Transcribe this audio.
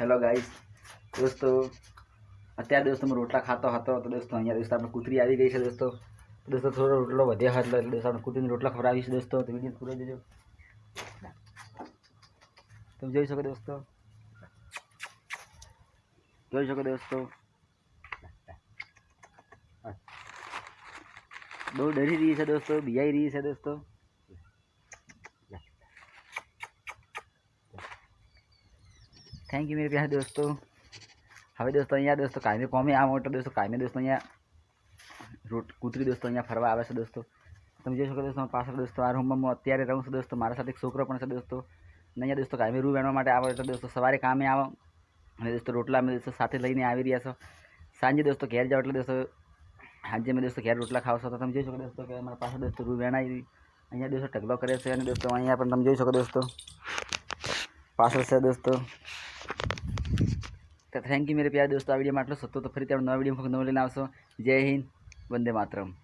hello guys दोस्तों अत्यार दोस्तों मैं रोटला खाता हो तो दोस्तों अँ दोस्तों अपने कूतरी आ गई है दोस्तों तो दोस्तों थोड़ा रोटलो बढ़िया है तो दोस्तों कूतरी ने रोटला खबर है दोस्तों तो वीडियो पूरा दीजिए तुम जी सको दोस्तों जी सको दोस्तों बहुत डरी रही है दोस्तों बियाई रही है दोस्तों કે મેરે પ્યારા દોસ્તો હવે દોસ્તો અહીંયા દોસ્તો કાયમી પોમી આ મોટર દોસ્તો કાયમી દોસ્તો અહીંયા રોટ કુતરી દોસ્તો અહીંયા ફરવા આવે છે દોસ્તો તમે જોઈ શકો છો દોસ્તો પાછળ દોસ્તો આ ર હુંમાં હું અત્યારે રઉં છું દોસ્તો મારા સાથે છોકરો પણ છે દોસ્તો નહીયા દોસ્તો કાયમી રૂ વેણવા માટે આ દોસ્તો સવારી કામે આ અને દોસ્તો રોટલા મે દોસ્તો સાથે લઈને આવી રહ્યા છું સાંજે દોસ્તો ખેર જોટલા દોસ્તો આજે મે દોસ્તો ખેર રોટલા ખાવ છું તો તમે જોઈ શકો છો દોસ્તો કે મારા પાછળ દોસ્તો રૂ વેણ આવી અહીંયા દોસ્તો ઢગલો કરે છે અને દોસ્તો અહીંયા પણ તમે જોઈ શકો દોસ્તો પાછળ છે દોસ્તો तो थैंक यू मेरे प्यार दोस्तों वीडियो में आटलो सत्तो तो फिर तेरे नवा वीडियो नव लेना आवशो जय हिंद वंदे मातरम